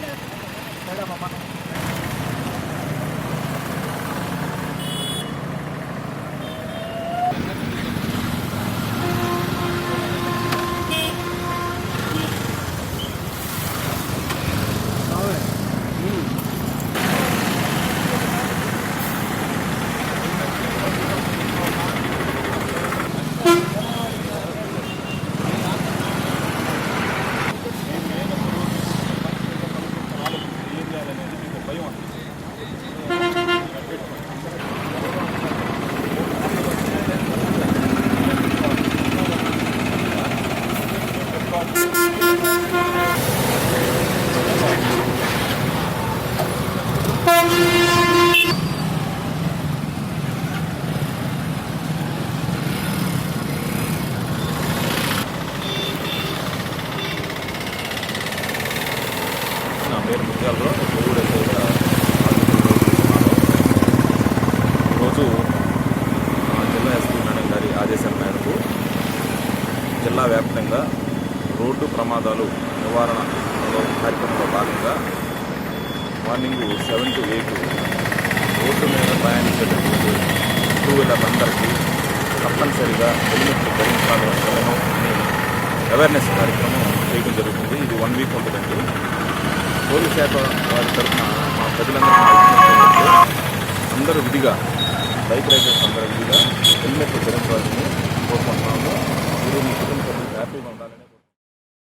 Madam పేరు Muthyalarao Covid ఈరోజు జిల్లా ఎస్పీ గారి ఆదేశాల మేరకు జిల్లా వ్యాప్తంగా రోడ్డు ప్రమాదాలు నివారణ కార్యక్రమంలో భాగంగా morning seven to eight road మీద ప్రయాణించేటటువంటి టూ వీలర్ అందరికీ తప్పనిసరిగా హెల్మెట్లు ధరించాలి వలన అని అవేర్నెస్ కార్యక్రమం చేయడం జరుగుతుంది. ఇది వన్ వీక్ ఉంటుందండి. పోలీస్ శాఖ వారి తరఫున మా ప్రజలందరూ అందరూ విధిగా బైక్ రైడర్స్ అందరూ విధిగా హెల్మెట్లు ధరించాలని కోరుకుంటున్నాము. మీరు మీ కుటుంబ సభ్యులు హ్యాపీగా ఉండాలని